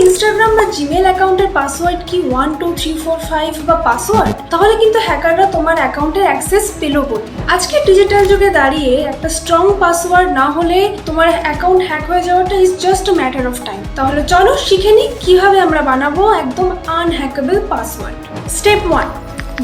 Instagram বা Gmail অ্যাকাউন্টের password কি? One two three four five বা পাসওয়ার্ড তাহলে কিন্তু হ্যাকাররা তোমার অ্যাকাউন্টের অ্যাক্সেস পেল বলে আজকে ডিজিটাল যুগে দাঁড়িয়ে একটা স্ট্রং পাসওয়ার্ড না হলে তোমার অ্যাকাউন্ট হ্যাক হয়ে যাওয়াটা is just a matter of time তাহলে চলো শিখে নিই কীভাবে আমরা বানাবো একদম unhackable password step one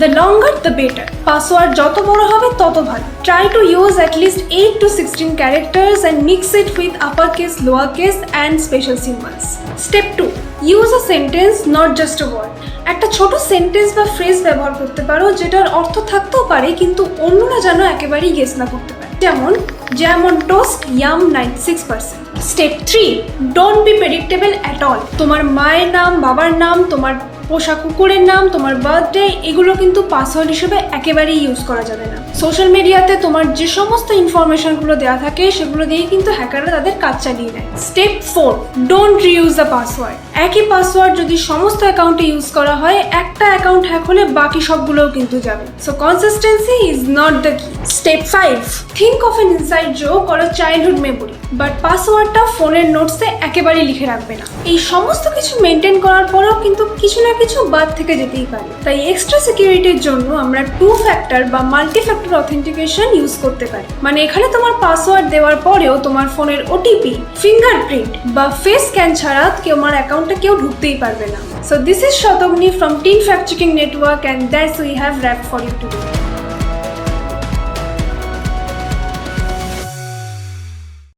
the longer the better password যত বড় হবে, তত ভালো। Try to use at least eight to sixteen characters and mix it with upper case lower case and special symbols step two use a sentence not just a word একটা ছোট sentence বা phrase ব্যবহার করতে পারো, যেটার অর্থ থাকতেও পারে, কিন্তু অন্যরা যেন একেবারেই গেস না করতে পারে। যেমন যেমন toast yum ninety six percent step three don't be predictable at all তোমার মায়ের নাম, বাবার নাম, তোমার পোষা কুকুরের নাম, তোমার বার্থডে এগুলো কিন্তু পাসওয়ার্ড হিসেবে একেবারেই ইউজ করা যাবে না। সোশ্যাল মিডিয়াতে তোমার যে সমস্ত ইনফরমেশনগুলো দেওয়া থাকে, সেগুলো দিয়ে কিন্তু হ্যাকাররা তাদের কাজ চালিয়ে নেয়। Step four don't reuse the password একই পাসওয়ার্ড যদি সমস্ত অ্যাকাউন্টে ইউজ করা হয়, একটা অ্যাকাউন্ট হ্যাক হলে বাকি সবগুলোও কিন্তু যাবে। So consistency is not the key step five think of an inside joke or childhood memory but পাসওয়ার্ডটা ফোনের নোটসে একেবারেই লিখে রাখবে না। এই সমস্ত কিছু মেনটেন করার পরেও কিন্তু কিছু না কিছু বাদ থেকে যেতেই পারে। তাই এক্সট্রা সিকিউরিটির জন্য আমরা টু ফ্যাক্টর বা মাল্টি ফ্যাক্টর অথেন্টিকেশন ইউজ করতে পারি। মানে এখানে তোমার পাসওয়ার্ড দেওয়ার পরেও তোমার ফোনের ওটিপি ফিঙ্গারপ্রিন্ট বা ফেস স্ক্যান ছাড়া কেউ আমার অ্যাকাউন্টে কেউ ঢুকতেই পারবে না। So this is Shatagni from teen fact checking network and that's we have wrap for you today